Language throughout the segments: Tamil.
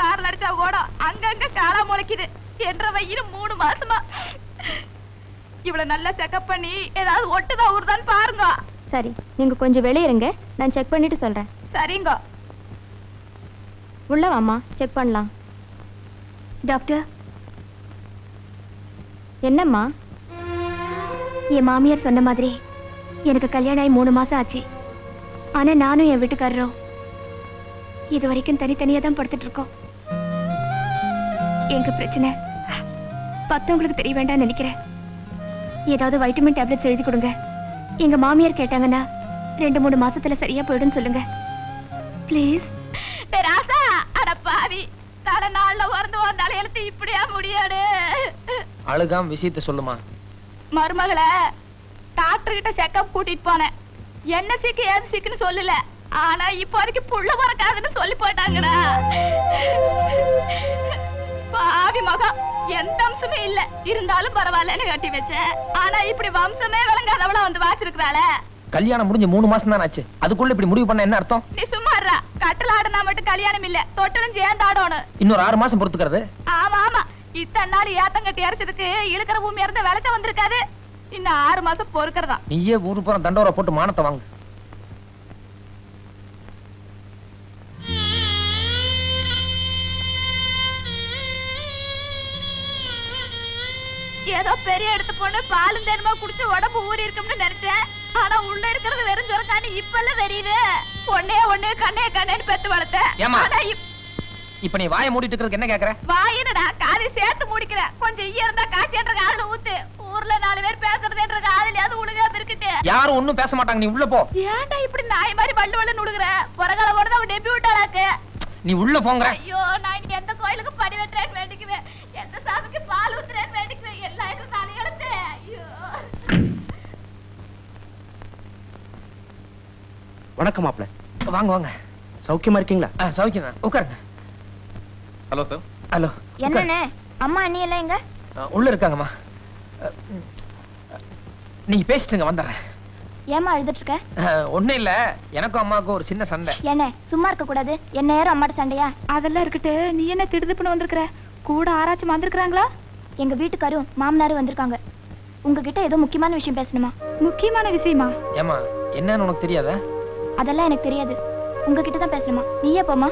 சாரல் அடிச்சா கூட அங்கங்க காலா முளைக்குது. என்ற வயிறு மூணு மாசமா. இவ்வளவு நல்லா செக்கப் பண்ணி ஏதாவது ஒட்டுதா ஊறுதான்னு பாருங்க. சரி நீங்க கொஞ்சம் வெளியே இருங்க. நான் செக் பண்ணிட்டு சொல்றேன். சரிங்க. உள்ள வாம்மா செக் பண்ணலாம். டாக்டர். என்னம்மா? என் மாமியார் சொன்ன மாதிரி எனக்கு கல்யாணம் ஆகி மூணு மாசம் ஆச்சு. ஆனா நானும் என் வீட்டுக்காரரும் இது வரைக்கும் தனித்தனியா தான் படுத்துட்டு இருக்கோம். எங்க பிரச்சனை? பத்தவங்களுக்கு தெரிய வேண்டாம்னு நினைக்கிறேன். ஏதாவது வைட்டமின் டேப்லெட்ஸ் எழுதி கொடுங்க. எங்க மாமியார் கேட்டாங்கன்னா ரெண்டு மூணு மாசத்துல சரியா போயிடும் சொல்லுங்க. ப்ளீஸ் ராசா! அட பாவி! தலை நாள்ல உறந்து வந்தாலும் எழுத்து இப்படியா முடியாது? அழுகாம விஷயத்த சொல்லுமா? மருமகளை டாக்டர் கிட்ட செக்கப் கூட்டிட்டு போனேன். என்ன சிக்கு ஏது சிக்குன்னு சொல்லல. ஆனா இப்ப வரைக்கும் புள்ள பிறக்காதுன்னு சொல்லி போயிட்டாங்கடா. பாவி மகம் எந்த அம்சமே இல்ல. இருந்தாலும் பரவாயில்லன்னு கட்டி வச்சேன். ஆனா இப்படி வம்சமே விளங்காதவள வந்து வாச்சிருக்கிறாளே. கல்யாணம் முடிஞ்சு மூணு மாசம் தான் ஆச்சு. அதுக்குள்ள இப்படி முடிவு பண்ண என்ன அர்த்தம்? நீ சும்மா இருடா. கட்டில் ஆடுனா மட்டும் கல்யாணம் இல்ல. தொட்டலும் சேர்ந்து ஆடணும். இன்னொரு ஆறு மாசம் பொறுத்துக்கிறது. ஆமா ஆமா. இத்தனை நாள் ஏத்தங்கட்டி அரைச்சதுக்கு இழுக்கிற பூமி இறந்த விளைச்ச வந்திருக்காது. இன்னும் ஆறு மாசம் பொறுக்கிறதா. நீயே ஊரு புறம் தண்டோரை போட்டு மானத்தை வாங்கு. ஏதோ பெரிய எடுத்து பொண்ணு பாலும் தேனுமா குடிச்சு உடம்பு ஊறி இருக்கும்னு நினைச்சேன். ஆனா உள்ள இருக்கிறது வெறும் சொரக்கான்னு இப்பெல்லாம் தெரியுது. ஒன்னே ஒண்ணு கண்ணே கண்ணேன்னு பெத்து வளர்த்தேன்? ஆனா இப்- இப்ப நீ வாயை மூடிட்டு இருக்கிறதுக்கு என்ன கேக்குற? வாயினடா காதை சேர்த்து முடிக்கிற. கொஞ்சம் ஈய இருந்தா காய்ச்சன்ற காதுல ஊத்து. ஊர்ல நாலு பேர் பேசுறதுன்ற காதுலயாவது உழுகாம இருக்கட்டு யாரும் ஒண்ணும் பேச மாட்டாங்க நீ உள்ள போ. ஏன்டா இப்படி நாய் மாதிரி வள்ளு உழுகுற? புறகால போட அவன் டெபி விட்டாளாக்கு நீ உள்ள போங்கிற. ஐயோ நான் இன்னைக்கு எந்த கோயிலுக்கு படி வெட்டுறேன்னு வேண்டிக்குவேன் எந்த சாமிக்கு பால் ஊத்துறேன்னு வேண்டிக்குவேன் எல்லாம் எனக்கு தலையெழுத்து ஐயோ வணக்கம் மாப்ள வாங்க வாங்க. சௌக்கியமா இருக்கீங்களா? சௌக்கியம். தான் உட்காருங்க. Hello sir. ஹலோ என்னண்ணே? அம்மா அண்ணி எல்லாம் எங்க? உள்ள இருக்காங்கம்மா. நீங்க பேசிட்டுங்க வந்துடுறேன். ஏமா அழுதுட்டு இருக்க அஹ், ஒண்ணும் இல்ல. எனக்கும் அம்மாவுக்கும் ஒரு சின்ன சண்டை. என்ன சும்மா இருக்க கூடாது. என்ன நேரம் அம்மாட்ட சண்டையா? அதெல்லாம் இருக்கட்டு. நீ என்ன திடுதுப்புன்னு வந்திருக்கிற? கூட ஆராய்ச்சி வந்திருக்கிறாங்களா? எங்க வீட்டுக்காரும் மாமனாரும் வந்திருக்காங்க. உங்ககிட்ட ஏதோ முக்கியமான விஷயம் பேசணுமா? முக்கியமான விஷயமா? ஏமா என்னன்னு உனக்கு தெரியாதா? அதெல்லாம் எனக்கு தெரியாது. உங்ககிட்ட தான் பேசணுமா? நீயே போமா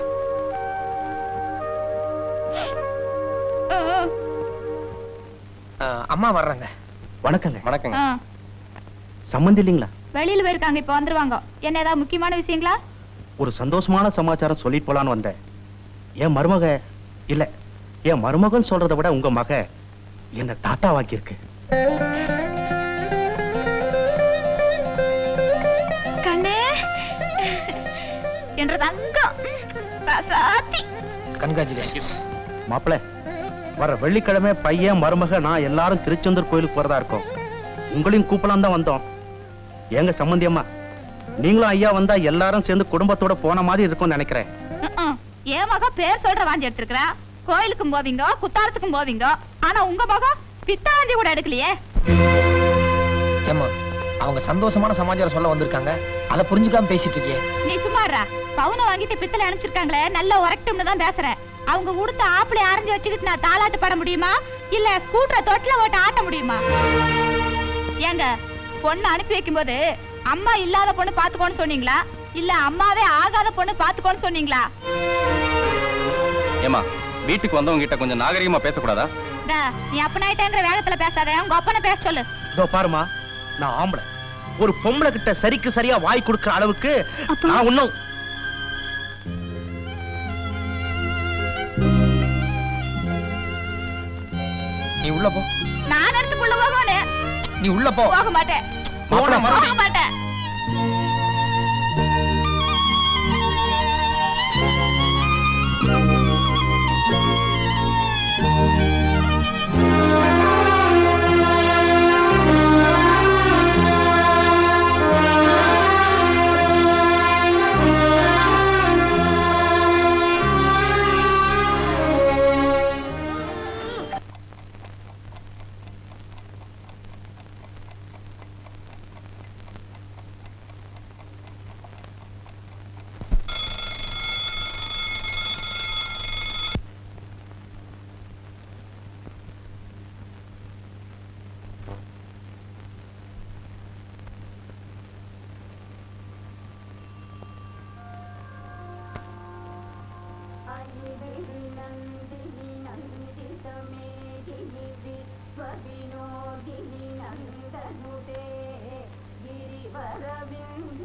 அம்மா வர்றாங்க. வணக்கங்க. வணக்கங்க. சம்மந்தி இல்லைங்களா? வெளியில போயிருக்காங்க இப்ப வந்துருவாங்க. என்ன ஏதாவது முக்கியமான விஷயங்களா? ஒரு சந்தோஷமான சமாச்சாரம் சொல்லிட்டு போலான்னு வந்தேன். என் மருமக இல்ல என் மருமகன் சொல்றதை விட உங்க மக என்ன தாத்தாவாக்கி இருக்கு என்ற தங்கம். ரசாத்தி. கன்கிராச்சுலேஷன்ஸ் மாப்பிள வர வெள்ளிக்கிழமை பையன் மருமக நான் எல்லாரும் திருச்செந்தூர் கோயிலுக்கு போறதா இருக்கோம். உங்களையும் கூப்பலாம் தான் வந்தோம். ஏங்க சம்மந்தி அம்மா நீங்களும் ஐயா வந்தா எல்லாரும் சேர்ந்து குடும்பத்தோட போன மாதிரி இருக்கும்னு நினைக்கிறேன். என் மகன் பேர் சொல்ற வாஞ்சி எடுத்திருக்கிறா. கோயிலுக்கும் போவீங்க குத்தாலத்துக்கும் போவீங்க ஆனா உங்க மகன் பித்தாந்தி கூட எடுக்கலையே. ஏமா அவங்க சந்தோஷமான சமாச்சாரம் சொல்ல வந்திருக்காங்க. அதை புரிஞ்சுக்காம பேசிட்டு இருக்கியே. நீ சும்மாறா பவுனை வாங்கிட்டு பித்தளை அனுப்பிச்சிருக்காங்களே நல்ல உரக்கட்டும்னு தான் பேசுறேன். அவங்க உடுத்த ஆப்பிளை அரைஞ்சு வச்சுக்கிட்டு நான் தாலாட்டு பாட முடியுமா? இல்ல ஸ்கூட்டரை தொட்டில ஓட்ட ஆட்ட முடியுமா? ஏங்க பொண்ணு அனுப்பி வைக்கும்போது அம்மா இல்லாத பொண்ணு பாத்துக்கோன்னு சொன்னீங்களா? இல்ல அம்மாவே ஆகாத பொண்ணு பாத்துக்கோன்னு சொன்னீங்களா? ஏமா வீட்டுக்கு வந்தவங்க கிட்ட கொஞ்சம் நாகரிகமா பேசக்கூடாதா? டா, நீ அப்பனாயிட்டேன்ற வேகத்துல பேசாத. உங்க அப்பனை பேச சொல்லு. இதோ பாருமா நான் ஆம்பளை. ஒரு பொம்பளை கிட்ட சரிக்கு சரியா வாய் கொடுக்கிற அளவுக்கு. நான் இன்னும் நீ உள்ள போ. நான் இடத்துக்குள்ள போகணும். நீ உள்ள போ. போக மாட்டேன். போக மறுபடியும்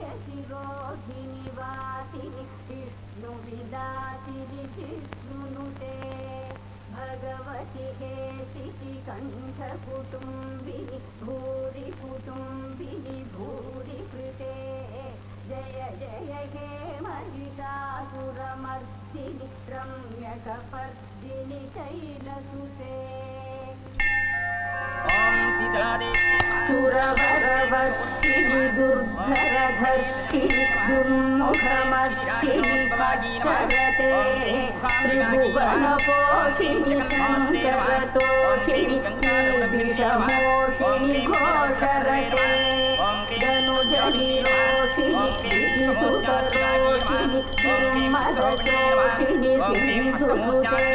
వింధ్యశిరోహిని వాసిని విష్ణు విదాతిని విష్ణునుతే భగవతి హేషితి కంఠ కుటుంబిని భూరి కుటుంబిని భూరి కృతే జయ జయ హే మహితాసురమర్దిని రమ్యకపర్దిని శైలసుతే ഭക്തിരി ദുർധരഭക്തിരി ദുർമുഖമക്തിരി പച്ചരതേ ത്രിഭുവനപോഷിണി ശങ്കരതോഷിണി ശ്രീഭിഷമോഷിണി ഘോഷരതേ ധനുജനിരോഷിണി സുതരോഷിണി തിരുമതോഷിണി സിന്ധുസുതേ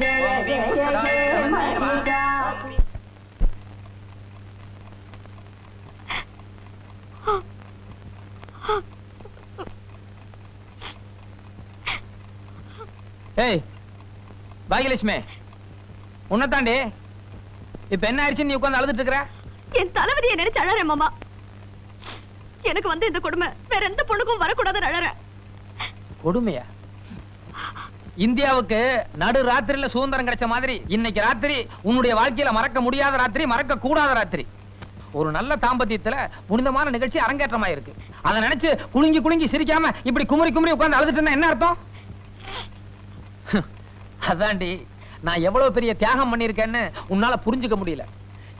ജയ ജയ ജയ ஏய் பாகியலட்சுமி உன்னதாண்டி இப்ப என்ன ஆயிடுச்சு நீ உட்காந்து அழுதுட்டு இருக்கிற? என் தளபதியை நினைச்சு அழறேன் மாமா. எனக்கு வந்து இந்த கொடுமை வேற எந்த பொண்ணுக்கும் வரக்கூடாதுன்னு அழறேன். கொடுமையா? இந்தியாவுக்கு நடு ராத்திரியில சுதந்திரம் கிடைச்ச மாதிரி இன்னைக்கு ராத்திரி உன்னுடைய வாழ்க்கையில மறக்க முடியாத ராத்திரி மறக்க கூடாத ராத்திரி. ஒரு நல்ல தாம்பத்தியத்துல புனிதமான நிகழ்ச்சி அரங்கேற்றமா இருக்கு அதை நினைச்சு குலுங்கி குலுங்கி சிரிக்காம இப்படி குமரி குமரி உட்கார்ந்து அழுதுட்டு இருந்தா என்ன அர்த்தம்? அதாண்டி நான் எவ்வளவு பெரிய தியாகம் பண்ணியிருக்கேன்னு உன்னால புரிஞ்சுக்க முடியல.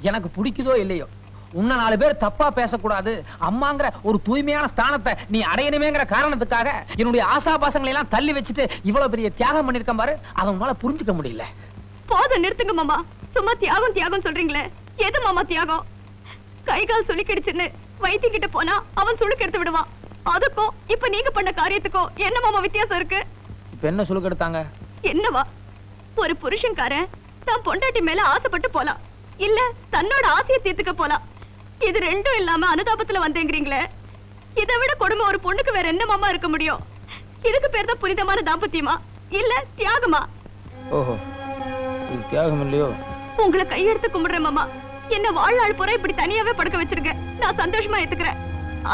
எனக்கு பிடிக்குதோ இல்லையோ? உன்னை நாலு பேர் தப்பா பேசக்கூடாது. அம்மாங்கிற ஒரு தூய்மையான ஸ்தானத்தை நீ அடையணுமேங்கிற காரணத்துக்காக என்னுடைய ஆசாபாசங்களை எல்லாம் தள்ளி வச்சுட்டு இவ்வளவு பெரிய தியாகம் பண்ணிருக்கேன் பாரு அதை உன்னால புரிஞ்சுக்க முடியல. போதும் நிறுத்துங்க மாமா. சும்மா தியாகம் தியாகம் சொல்றீங்களே. எது மாமா தியாகம்? கை கால் சுளுக்கிடுச்சுன்னு வைத்தியங்கிட்ட போனா அவன் சுளுக்கு எடுத்து விடுவான். அதுக்கும் இப்ப நீங்க பண்ண காரியத்துக்கும் என்ன மாமா வித்தியாசம் இருக்கு? சொல்லுக்கு எடுத்தாங்க? என்னவா? ஒரு புருஷன்காரன் தான் பொண்டாட்டி மேல ஆசைப்பட்டு போலாம். இல்ல தன்னோட ஆசையை தீர்த்துக்க போலாம். இது ரெண்டும் இல்லாம அனுதாபத்துல வந்தேங்கிறீங்களே. இதை விட கொடுமை ஒரு பொண்ணுக்கு வேற என்ன மாமா இருக்க முடியும்? இதுக்கு பேர் தான் புனிதமான தாம்பத்தியமா? இல்ல தியாகமா? ஓஹோ இது தியாகம் இல்லையோ? உங்களை கையெடுத்து கும்பிடுறேன் மாமா. என்ன வாழ்நாள் பூரா இப்படி தனியாவே படுக்க வச்சிருக்க நான் சந்தோஷமா ஏத்துக்கிறேன்.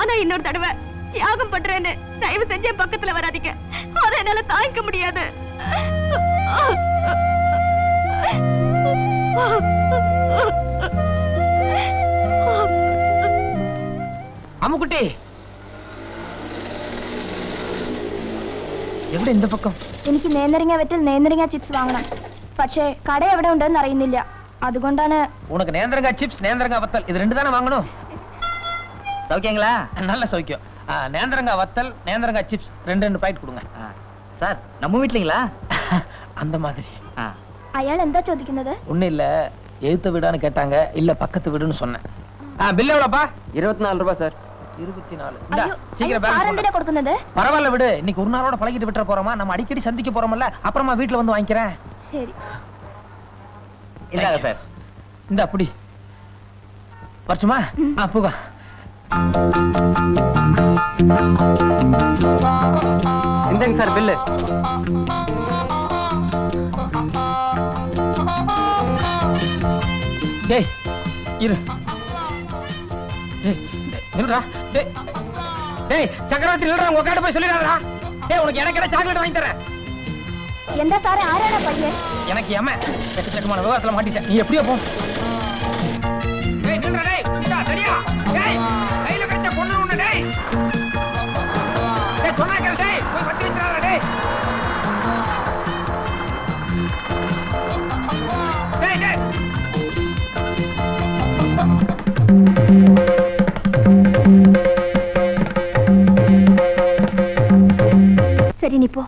ஆனா இன்னொரு தடவை தியாகம் பண்றேன்னு தயவு செஞ்சு என் பக்கத்துல வராதீங்க அதை என்னால தாங்கிக்க முடியாது அம்முக்குட்டி എവിടെ இந்த പക്കം എനിക്ക് നേന്ത്രങ്ങ വെറ്റിൽ നേന്ത്രങ്ങ ചിപ്സ് വാങ്ങണം പക്ഷേ കട എവിടെ ഉണ്ടെന്ന് അറിയുന്നില്ല അതുകൊണ്ടാണ് உனக்கு நேந்திரங்கா சிப்ஸ் நேந்திரங்கா வத்தல் இது ரெண்டு தானே வாங்கணும் சௌக்கியங்களா நல்ல சௌக்கியம் ஆ, நேந்திரங்கா வத்தல் நேந்திரங்கா சிப்ஸ் ரெண்டு ரெண்டு பாக்கெட் கொடுங்க சார் நம்ம வீட்லீங்களா அந்த மாதிரி അയാൾ എന്താ ചോദിക്കുന്നത് ஒண்ணும் இல்ல எழுத்த வீடான்னு கேட்டாங்க இல்ல பக்கத்து வீடுன்னு சொன்னேன் ஆ பில் எவ்வளோப்பா இருபத்தி நாலு ரூபாய் சார் இருபத்தி நாலு இந்தா, അയ്യോ சீக்கிரம் സാർ balance എന്തിനാ போடு. കൊടുക്കുന്നത് பரவாயில்ல விடு இன்னைக்கு ஒரு நாளோட பழகிட்டு விட்டுற போறோமா நம்ம அடிக்கடி சந்திக்க போறோம்ல அப்புறமா வீட்டுல வந்து வாங்கிக்கிறேன் ശരി இந்தாங்க சார் இந்த அப்படி வரட்டுமா ஆ போக இந்தங்க சார் பில்லு. டேய் இரு. டேய் நில்றா டேய் டேய் சக்கரவர்த்தி உங்க கிட்ட போய் சொல்லிடுறா டேய் உனக்கு எனக்கு சாக்லேட் வாங்கி தரேன்? எந்த சாரே? ஆறான எனக்கு ஏமா செக்க செக்கமான விவாசல மாட்டிட்டேன். நீ எப்படியோ சரி நீ போ.